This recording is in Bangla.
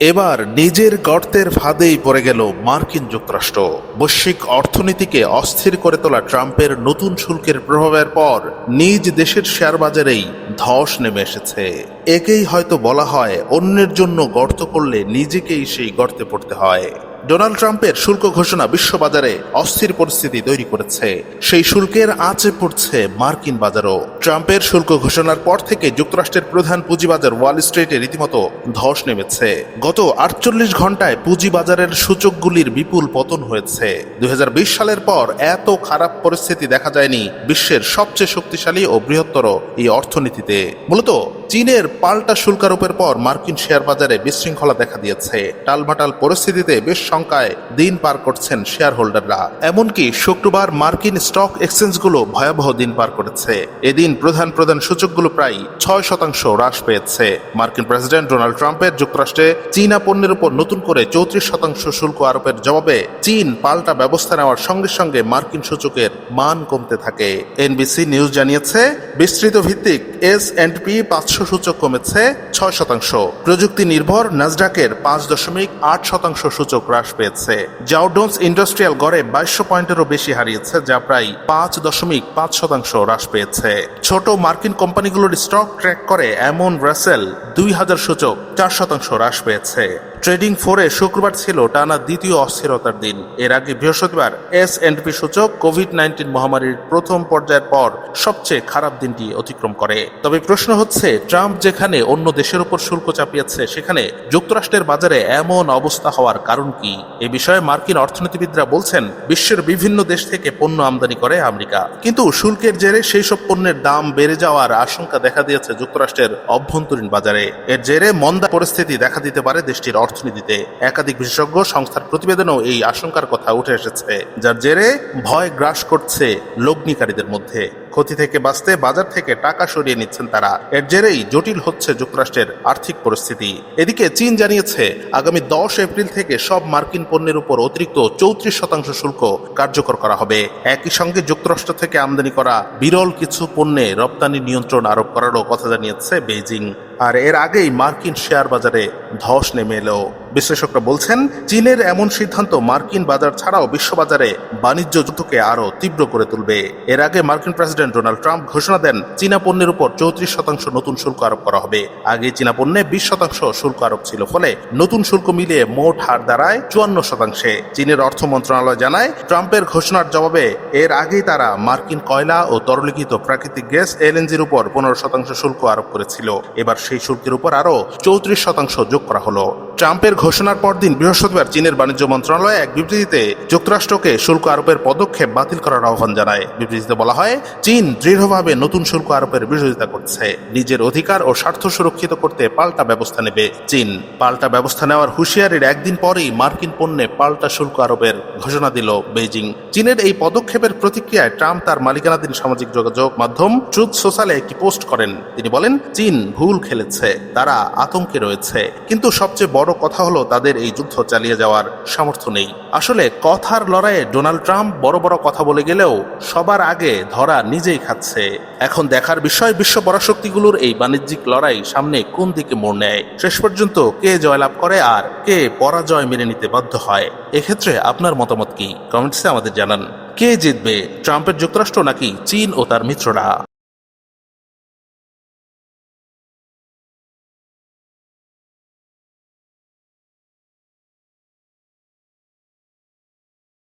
এবার নিজের গর্তের ফাঁদেই পড়ে গেল মার্কিন যুক্তরাষ্ট্র। বৈশ্বিক অর্থনীতিকে অস্থির করে তোলা ট্রাম্পের নতুন শুল্কের প্রভাবের পর নিজ দেশের শেয়ার বাজারেই ধস নেমে এসেছে। একেই হয়তো বলা হয় অন্যের জন্য গর্ত করলে নিজেকেই সেই গর্তে পড়তে হয়। ডোনাল্ড ট্রাম্পের শুল্ক ঘোষণা বিশ্ববাজারে অস্থির পরিস্থিতি তৈরি করেছে। সেই শুল্কের আঁচে পড়ছে মার্কিন বাজারও। ট্রাম্পের শুল্ক ঘোষণার পর থেকে যুক্তরাষ্ট্রের প্রধান পুঁজিবাজার ওয়াল স্ট্রিটে রীতিমতো ধস নেমেছে। গত আটচল্লিশ ঘন্টায় পুঁজিবাজারের সূচকগুলির বিপুল পতন হয়েছে। দুই হাজার বিশ সালের পর এত খারাপ পরিস্থিতি দেখা যায়নি বিশ্বের সবচেয়ে শক্তিশালী ও বৃহত্তর এই অর্থনীতিতে। মূলত চীনের পাল্টা শুল্কারোপের পর মার্কিন শেয়ার বাজারে বিশৃঙ্খলা দেখা দিয়েছে। টালমাটাল পরিস্থিতিতে বেশ সংখ্যায় দিন পার করছেন শেয়ার হোল্ডাররা এমনকি শুক্রবার মার্কিন স্টক এক্সচেঞ্জগুলো ভয়াবহ দিন পার করেছে। এদিন প্রধান প্রধান সূচকগুলো প্রায় ছয় শতাংশ হ্রাস পেয়েছে। মার্কিন প্রেসিডেন্ট ডোনাল্ড ট্রাম্পের যুক্তরাষ্ট্রে চীনা পণ্যের উপর নতুন করে চৌত্রিশ শতাংশ শুল্ক আরোপের জবাবে চীন পাল্টা ব্যবস্থা নেওয়ার সঙ্গে সঙ্গে মার্কিন সূচকের মান কমতে থাকে। এনবিসি নিউজ জানিয়েছে, বিস্তৃত ভিত্তিক এস এন্ড পি পাঁচশো সূচক কমেছে ছয় শতাংশ। প্রযুক্তি নির্ভর নাজডাকের পাঁচ দশমিক আট শতাংশ সূচক হ্রাস পেয়েছে। জাউডোন্স ইন্ডাস্ট্রিয়াল গড়ে বাইশশো পয়েন্টেরও বেশি হারিয়েছে, যা প্রায় পাঁচ দশমিক পাঁচ শতাংশ হ্রাস পেয়েছে। ছোট মার্কিন কোম্পানিগুলোর স্টক ট্র্যাক করে এমন রাসেল দুই হাজার সূচক চার শতাংশ হ্রাস পেয়েছে। ট্রেডিং ফোরে শুক্রবার ছিল টানা দ্বিতীয় অস্থিরতার দিন। এর আগে বৃহস্পতিবার এস এন্ড পি সূচক কোভিড নাইন্টিন মহামারীর প্রথম পর্যায়ের পর সবচেয়ে খারাপ দিনটি অতিক্রম করে। তবে প্রশ্ন হচ্ছে, ট্রাম্প যেখানে অন্য দেশের উপর শুল্ক চাপিয়েছে, সেখানে যুক্তরাষ্ট্রের বাজারে এমন অবস্থা হওয়ার কারণ কি? এ বিষয়ে মার্কিন অর্থনীতিবিদরা বলছেন, বিশ্বের বিভিন্ন দেশ থেকে পণ্য আমদানি করে আমেরিকা। কিন্তু শুল্কের জেরে সেই সব পণ্যের দাম বেড়ে যাওয়ার আশঙ্কা দেখা দিয়েছে যুক্তরাষ্ট্রের অভ্যন্তরীণ বাজারে। এর জেরে মন্দা পরিস্থিতি দেখা দিতে পারে দেশটির অর্থনীতিতে একাধিক বিশেষজ্ঞ সংস্থার প্রতিবেদনেও এই আশঙ্কার কথা উঠে এসেছে। যার জেরে ভয় গ্রাস করছে লগ্নিকারীদের মধ্যে। ক্ষতি থেকে বাঁচতে বাজার থেকে টাকা সরিয়ে নিচ্ছেন তারা। এর জেরেই জটিল হচ্ছে যুক্তরাষ্ট্রের আর্থিক পরিস্থিতি। এদিকে চীন জানিয়েছে, আগামী দশ এপ্রিল থেকে সব মার্কিন পণ্যের উপর অতিরিক্ত চৌত্রিশ শতাংশ শুল্ক কার্যকর করা হবে। একই সঙ্গে যুক্তরাষ্ট্র থেকে আমদানি করা বিরল কিছু পণ্যে রপ্তানি নিয়ন্ত্রণ আরোপ করারও কথা জানিয়েছে বেইজিং। আর এর আগেই মার্কিন শেয়ার বাজারে ধস নেমে এলো। বিশ্লেষকরা বলছেন, চীনের এমন সিদ্ধান্ত মার্কিন বাজার ছাড়াও বিশ্ববাজারে বাণিজ্য যুদ্ধকে আরও তীব্র করে তুলবে। এর আগে মার্কিন প্রেসিডেন্ট ডোনাল্ড ট্রাম্প ঘোষণা দেন, চীনা পণ্যের উপর চৌত্রিশ শতাংশ নতুন শুল্ক আরোপ করা হবে। আগে চীনা পণ্যে বিশ শতাংশ শুল্ক আরোপ ছিল, ফলে নতুন শুল্ক মিলিয়ে মোট হার দাঁড়ায় চুয়ান্ন শতাংশে। চীনের অর্থ মন্ত্রণালয় জানায়, ট্রাম্পের ঘোষণার জবাবে এর আগেই তারা মার্কিন কয়লা ও তরলিখিত প্রাকৃতিক গ্যাস, এলএনজির উপর পনেরো শতাংশ শুল্ক আরোপ করেছিল। এবার সেই শুল্কের উপর আরও চৌত্রিশ শতাংশ যোগ করা হলো। ট্রাম্পের ঘোষণার পরদিন বৃহস্পতিবার চীনের বাণিজ্য মন্ত্রণালয় এক বিবৃতিতে যুক্তরাষ্ট্রকে শুল্ক আরোপের পদক্ষেপ বাতিল করার আহ্বান জানায়। বিবৃতিতে বলা হয়, চীন দৃঢ়ভাবে নতুন শুল্ক আরোপের বিরোধিতা করছে। নিজের অধিকার ও স্বার্থ সুরক্ষিত করতে পাল্টা ব্যবস্থা নেবে চীন। পাল্টা ব্যবস্থা নেওয়ার হুঁশিয়ারির একদিন পরেই মার্কিন পণ্যে পাল্টা শুল্ক আরোপের ঘোষণা দিল বেইজিং। চীনের এই পদক্ষেপের প্রতিক্রিয়ায় ট্রাম্প তার মালিকানাধীন সামাজিক যোগাযোগ মাধ্যম ট্রুথ সোশ্যালে একটি পোস্ট করেন। তিনি বলেন, চীন ভুল খেলেছে, তারা আতঙ্কে রয়েছে। কিন্তু সবচেয়ে বড় কথা হলো তাদের এই যুদ্ধ চালিয়ে যাওয়ার সামর্থ্য নেই। আসলে কথার লড়াইয়ে ডোনাল্ড ট্রাম্প বড় বড় কথা বলে গেলেও সবার আগে ধরা নিজেই খাচ্ছে। এখন দেখার বিষয় বিশ্ব পরাশক্তিগুলোর এই বাণিজ্যিক লড়াই সামনে কোন দিকে মোড় নেয়? শেষ পর্যন্ত কে জয়লাভ করে আর কে পরাজয় মেনে নিতে বাধ্য হয়? এক্ষেত্রে আপনার মতামত কি? কমেন্টসে আমাদের জানান। কে জিতবে? ট্রাম্পের যুক্তরাষ্ট্র নাকি চীন ও তার মিত্ররা?